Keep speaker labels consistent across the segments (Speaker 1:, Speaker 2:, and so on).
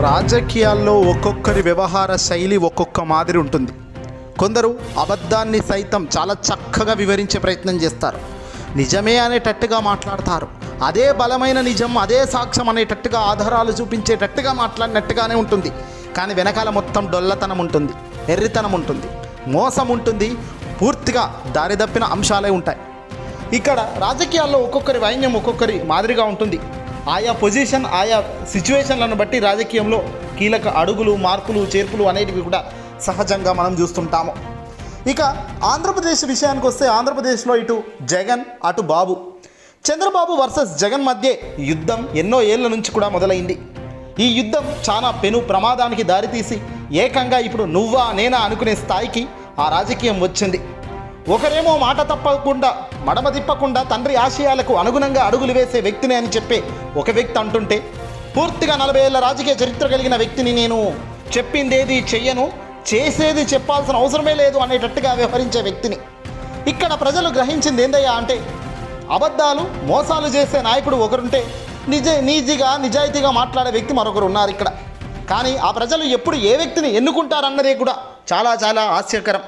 Speaker 1: రాజకీయాల్లో ఒక్కొక్కరి వ్యవహార శైలి ఒక్కొక్క మాదిరి ఉంటుంది. కొందరు అబద్ధాన్ని సైతం చాలా చక్కగా వివరించే ప్రయత్నం చేస్తారు. నిజమే అనేటట్టుగా మాట్లాడతారు. అదే బలమైన నిజం అదే సాక్ష్యం అనేటట్టుగా ఆధారాలు చూపించేటట్టుగా మాట్లాడినట్టుగానే ఉంటుంది. కానీ వెనకాల మొత్తం డొల్లతనం ఉంటుంది ఎర్రితనం ఉంటుంది మోసం ఉంటుంది పూర్తిగా దారిదప్పిన అంశాలే ఉంటాయి. ఇక్కడ రాజకీయాల్లో ఒక్కొక్కరి వైన్యం ఒక్కొక్కరి మాదిరిగా ఉంటుంది. ఆయా పొజిషన్ ఆయా సిచ్యువేషన్లను బట్టి రాజకీయంలో కీలక అడుగులు మార్పులు చేర్పులు అనేటివి కూడా సహజంగా మనం చూస్తుంటాము. ఇక ఆంధ్రప్రదేశ్ విషయానికి వస్తే ఆంధ్రప్రదేశ్లో ఇటు జగన్ అటు బాబు. చంద్రబాబు వర్సెస్ జగన్ మధ్య యుద్ధం ఎన్నో ఏళ్ళ నుంచి కూడా మొదలైంది. ఈ యుద్ధం చాలా పెను ప్రమాదానికి దారితీసి ఏకంగా ఇప్పుడు నువ్వా నేనా అనుకునే స్థాయికి ఆ రాజకీయం వచ్చింది. ఒకరేమో మాట తప్పకుండా మడమ తిప్పకుండా తండ్రి ఆశయాలకు అనుగుణంగా అడుగులు వేసే వ్యక్తిని అని చెప్పే ఒక వ్యక్తి అంటుంటే పూర్తిగా నలభై ఏళ్ళ రాజకీయ చరిత్ర కలిగిన వ్యక్తిని నేను చెప్పిందేది చెయ్యను చేసేది చెప్పాల్సిన అవసరమే లేదు అనేటట్టుగా వ్యవహరించే వ్యక్తిని. ఇక్కడ ప్రజలు గ్రహించింది ఏందయ్యా అంటే అబద్ధాలు మోసాలు చేసే నాయకుడు ఒకరుంటే నిజ నీతిగా నిజాయితీగా మాట్లాడే వ్యక్తి మరొకరు ఉన్నారు ఇక్కడ. కానీ ఆ ప్రజలు ఎప్పుడు ఏ వ్యక్తిని ఎన్నుకుంటారన్నదే కూడా చాలా చాలా ఆశ్చర్యకరం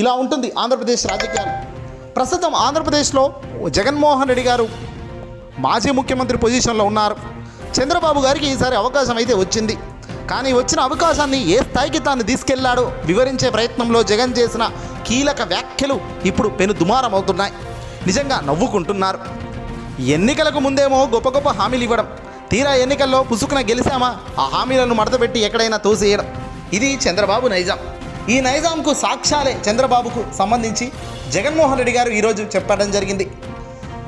Speaker 1: ఇలా ఉంటుంది ఆంధ్రప్రదేశ్ రాజకీయాలు. ప్రస్తుతం ఆంధ్రప్రదేశ్లో జగన్మోహన్ రెడ్డి గారు మాజీ ముఖ్యమంత్రి పొజిషన్లో ఉన్నారు. చంద్రబాబు గారికి ఈసారి అవకాశం అయితే వచ్చింది. కానీ వచ్చిన అవకాశాన్ని ఏ స్థాయికి తాను తీసుకెళ్ళాడో వివరించే ప్రయత్నంలో జగన్ చేసిన కీలక వ్యాఖ్యలు ఇప్పుడు పెను దుమారం అవుతున్నాయి నిజంగా నవ్వుకుంటున్నారు. ఎన్నికలకు ముందేమో గొప్ప గొప్ప హామీలు ఇవ్వడం తీరా ఎన్నికల్లో పుసుకున గెలిచామా ఆ హామీలను మడతపెట్టి ఎక్కడైనా తోసేయడం. ఇది చంద్రబాబు నైజం. ఈ నైజాంకు సాక్ష్యాలే చంద్రబాబుకు సంబంధించి జగన్మోహన్ రెడ్డి గారు ఈరోజు చెప్పడం జరిగింది.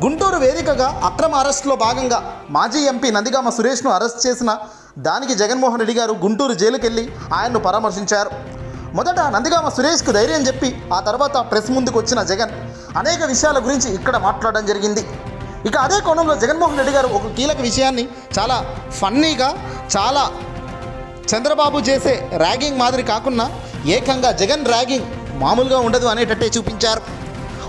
Speaker 1: గుంటూరు వేదికగా అక్రమ అరెస్టులో భాగంగా మాజీ ఎంపీ నందిగామ సురేష్ను అరెస్ట్ చేసిన దానికి జగన్మోహన్ రెడ్డి గారు గుంటూరు జైలుకెళ్ళి ఆయన్ను పరామర్శించారు. మొదట నందిగామ సురేష్కు ధైర్యం చెప్పి ఆ తర్వాత ప్రెస్ ముందుకు వచ్చిన జగన్ అనేక విషయాల గురించి ఇక్కడ మాట్లాడడం జరిగింది. ఇక అదే కోణంలో జగన్మోహన్ రెడ్డి గారు ఒక కీలక విషయాన్ని చాలా ఫన్నీగా చాలా చంద్రబాబు చేసే ర్యాగింగ్ మాదిరి కాకుండా ఏకంగా జగన్ ర్యాగింగ్ మామూలుగా ఉండదు అనేటట్టే చూపించారు.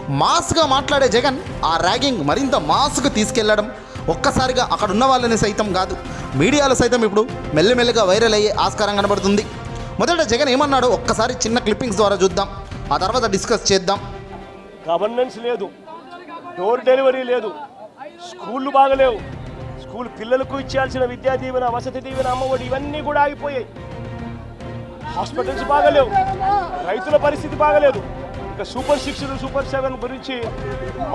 Speaker 1: మాస్గా మాట్లాడే జగన్ ఆ ర్యాగింగ్ మరింత మాస్కు తీసుకెళ్ళడం ఒక్కసారిగా అక్కడ ఉన్న వాళ్ళని సైతం కాదు. మీడియాలో సైతం ఇప్పుడు మెల్లమెల్లగా వైరల్ అయ్యే ఆస్కారం కనబడుతుంది. మొదట జగన్ ఏమన్నాడో ఒక్కసారి చిన్న క్లిప్పింగ్స్ ద్వారా చూద్దాం. ఆ తర్వాత డిస్కస్ చేద్దాం.
Speaker 2: గవర్నెన్స్ లేదు. డోర్ డెలివరీ లేదు. స్కూళ్ళు బాగలేవు. స్కూల్ పిల్లలకు ఇచ్చేయాల్సిన విద్యా దీవెన వసతి దీవెన అమ్మఒడి ఇవన్నీ కూడా ఆగిపోయాయి. హాస్పిటల్స్ బాగలేవు. రైతుల పరిస్థితి బాగలేదు. ఇక సూపర్ సిక్స్ సూపర్ సెవెన్ గురించి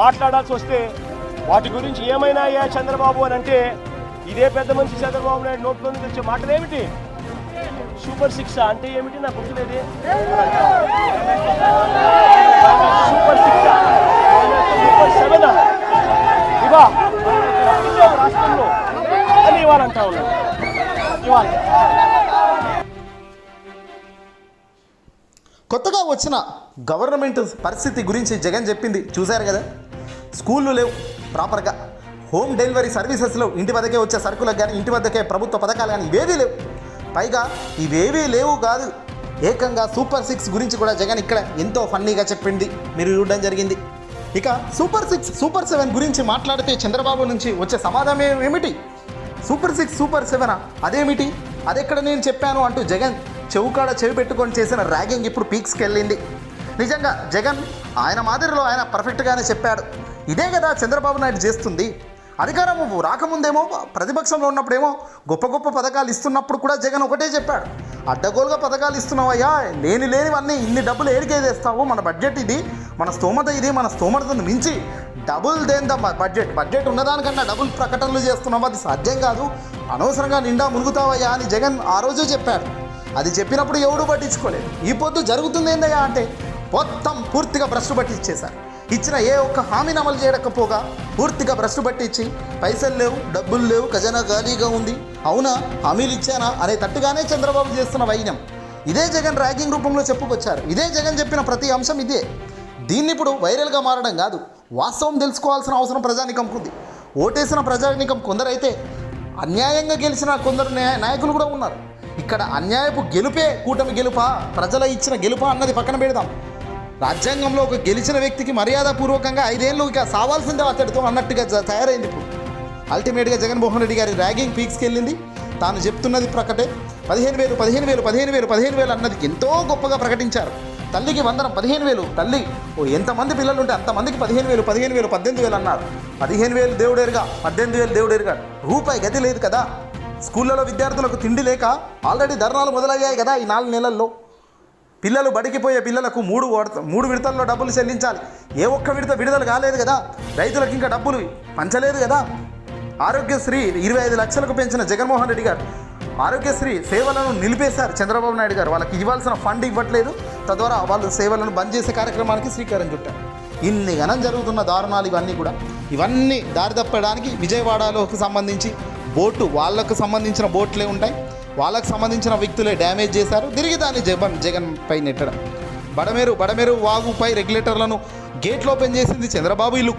Speaker 2: మాట్లాడాల్సి వస్తే వాటి గురించి ఏమైనా అయ్యా చంద్రబాబు అని అంటే ఇదే పెద్ద మనిషి చంద్రబాబు నాయుడు నోట్లో నుంచి వచ్చే మాటలు ఏమిటి సూపర్ సిక్స్ అంటే ఏమిటి? నాకు గుర్తులేదే. సూపర్ సిక్స్ సూపర్ సెవెన్ ఇవా? రాష్ట్రంలో అని ఇవ్వాలంటా ఉన్నారు. ఇవాళ.
Speaker 1: కొత్తగా వచ్చిన గవర్నమెంట్ పరిస్థితి గురించి జగన్ చెప్పింది చూశారు కదా? స్కూళ్ళు లేవు ప్రాపర్గా. హోమ్ డెలివరీ సర్వీసెస్లో ఇంటి వద్దకే వచ్చే సరుకులకు కానీ ఇంటి వద్దకే ప్రభుత్వ పథకాలు కానీ ఇవేవీ లేవు. పైగా ఇవేవీ లేవు కాదు ఏకంగా సూపర్ సిక్స్ గురించి కూడా జగన్ ఇక్కడ ఎంతో ఫన్నీగా చెప్పింది. మీరు చూడడం జరిగింది. ఇక సూపర్ సిక్స్ సూపర్ సెవెన్ గురించి మాట్లాడితే చంద్రబాబు నుంచి వచ్చే సమాధానం ఏమిటి? సూపర్ సిక్స్ సూపర్ సెవెనా? అదేమిటి? అదెక్కడ నేను చెప్పాను అంటూ జగన్ చెవుకాడ చెవి పెట్టుకొని చేసిన ర్యాగింగ్ ఇప్పుడు పీక్స్కి వెళ్ళింది. నిజంగా జగన్ ఆయన మాదిరిలో ఆయన పర్ఫెక్ట్గానే చెప్పాడు. ఇదే కదా చంద్రబాబు నాయుడు చేస్తుంది. అధికారం రాకముందేమో ప్రతిపక్షంలో ఉన్నప్పుడేమో గొప్ప గొప్ప పథకాలు ఇస్తున్నప్పుడు కూడా జగన్ ఒకటే చెప్పాడు. అడ్డగోలుగా పథకాలు ఇస్తున్నావయ్యా లేని లేనివన్నీ ఇన్ని డబ్బులు ఏడికేదేస్తావు మన బడ్జెట్ ఇది మన స్తోమత ఇది మన స్తోమతను మించి డబుల్ దేందా బడ్జెట్? బడ్జెట్ ఉన్నదానికన్నా డబుల్ ప్రకటనలు చేస్తున్నావు? అది సాధ్యం కాదు. అనవసరంగా నిండా మునుగుతావయ్యా అని జగన్ ఆ రోజే చెప్పాడు. అది చెప్పినప్పుడు ఎవడు పట్టించుకోలేదు. ఈ పొద్దు జరుగుతుంది ఏందయ్యా అంటే మొత్తం పూర్తిగా భ్రష్టు పట్టించేశారు. ఇచ్చిన ఏ ఒక్క హామీని అమలు చేయకపోగా పూర్తిగా భ్రష్టు పట్టించి పైసలు లేవు డబ్బులు లేవు ఖజానా ఖాళీగా ఉంది అవునా హామీలు ఇచ్చానా అనే తట్టుగానే చంద్రబాబు చేస్తున్న వైన్యం ఇదే జగన్ ర్యాగింగ్ రూపంలో చెప్పుకొచ్చారు. ఇదే జగన్ చెప్పిన ప్రతి అంశం ఇదే. దీన్ని ఇప్పుడు వైరల్గా మారడం కాదు వాస్తవం తెలుసుకోవాల్సిన అవసరం ప్రజానికంకు ఉంది. ఓటేసిన ప్రజానికం కొందరైతే అన్యాయంగా గెలిచిన కొందరు న్యాయ- నాయకులు కూడా ఉన్నారు. ఇక్కడ అన్యాయపు గెలుపే కూటమి గెలుపా? ప్రజల ఇచ్చిన గెలుపా అన్నది పక్కన పెడదాం. రాజ్యాంగంలో ఒక గెలిచిన వ్యక్తికి మర్యాదపూర్వకంగా ఐదేళ్ళు ఇక సావాల్సిందే అతడితో అన్నట్టుగా తయారైంది ఇప్పుడు. అల్టిమేట్గా జగన్మోహన్ రెడ్డి గారి ర్యాగింగ్ పీక్స్కి వెళ్ళింది. తాను చెప్తున్నది ప్రకటే. పదిహేను వేలు పదిహేను వేలు పదిహేను వేలు పదిహేను వేలు అన్నది ఎంతో గొప్పగా ప్రకటించారు. తల్లికి వందనం పదిహేను వేలు. తల్లి ఓ ఎంతమంది పిల్లలు ఉంటే అంతమందికి పదిహేను వేలు పదిహేను వేలు పద్దెనిమిది వేలు అన్నారు. పదిహేను వేలు దేవుడేరుగా పద్దెనిమిది వేలు దేవుడేరుగా. రూపాయి గది లేదు కదా? స్కూళ్ళలో విద్యార్థులకు తిండి లేక ఆల్రెడీ ధర్నాలు మొదలయ్యాయి కదా ఈ నాలుగు నెలల్లో. పిల్లలు బడికి పోయే పిల్లలకు మూడు మూడు విడతల్లో డబ్బులు చెల్లించాలి. ఏ ఒక్క విడత విడుదల కాలేదు కదా. రైతులకు ఇంకా డబ్బులు పంచలేదు కదా. ఆరోగ్యశ్రీ ఇరవై ఐదు లక్షలకు పెంచిన జగన్మోహన్ రెడ్డి గారు ఆరోగ్యశ్రీ సేవలను నిలిపేశారు చంద్రబాబు నాయుడు గారు. వాళ్ళకి ఇవ్వాల్సిన ఫండ్ ఇవ్వట్లేదు. తద్వారా వాళ్ళు సేవలను బంద్ చేసే కార్యక్రమానికి శ్రీకారం చుట్టారు. ఇన్ని గణం జరుగుతున్న దారుణాలు ఇవన్నీ కూడా. ఇవన్నీ దారి తప్పడానికి విజయవాడలోకి సంబంధించి బోటు వాళ్ళకు సంబంధించిన బోట్లే ఉంటాయి. వాళ్ళకు సంబంధించిన వ్యక్తులే డ్యామేజ్ చేశారు. తిరిగి దాన్ని జగన్ జగన్ పై నెట్టడం. బడమేరు బడమేరు వాగుపై రెగ్యులేటర్లను గేట్లు ఓపెన్ చేసింది చంద్రబాబు ఇల్లు.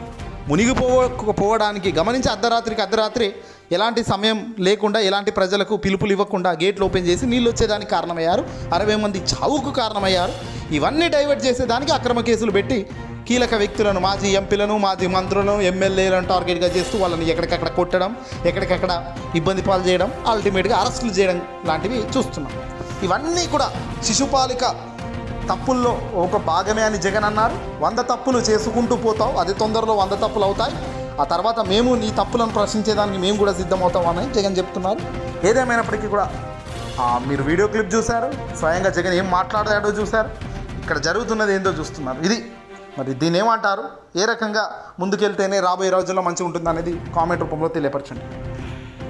Speaker 1: మునిగిపోవడానికి గమనించి అర్ధరాత్రికి అర్ధరాత్రి ఎలాంటి సమయం లేకుండా ఎలాంటి ప్రజలకు పిలుపులు ఇవ్వకుండా గేట్లు ఓపెన్ చేసి నీళ్ళు వచ్చేదానికి కారణమయ్యారు. అరవై మంది చావుకు కారణమయ్యారు. ఇవన్నీ డైవర్ట్ చేసేదానికి అక్రమ కేసులు పెట్టి కీలక వ్యక్తులను మాజీ ఎంపీలను మాజీ మంత్రులను ఎమ్మెల్యేలను టార్గెట్గా చేస్తూ వాళ్ళని ఎక్కడికక్కడ కొట్టడం ఎక్కడికక్కడ ఇబ్బంది పాలు చేయడం అల్టిమేట్గా అరెస్టులు చేయడం లాంటివి చూస్తున్నాం. ఇవన్నీ కూడా శిశుపాలిక తప్పుల్లో ఒక భాగమే అని జగన్ అన్నారు. వంద తప్పులు చేసుకుంటూ పోతావు. అది తొందరలో వంద తప్పులు అవుతాయి. ఆ తర్వాత మేము నీ తప్పులను ప్రశ్నించేదానికి మేము కూడా సిద్ధమవుతామని జగన్ చెప్తున్నారు. ఏదేమైనప్పటికీ కూడా మీరు వీడియో క్లిప్ చూశారు స్వయంగా జగన్ ఏం మాట్లాడాడో చూశారు ఇక్కడ జరుగుతున్నది ఏందో చూస్తున్నారు. ఇది మరి దీని ఏమంటారు? ఏ రకంగా ముందుకెళ్తేనే రాబోయే రోజుల్లో మంచిగా ఉంటుంది అనేది కామెంట్ రూపంలో తెలియపరచండి.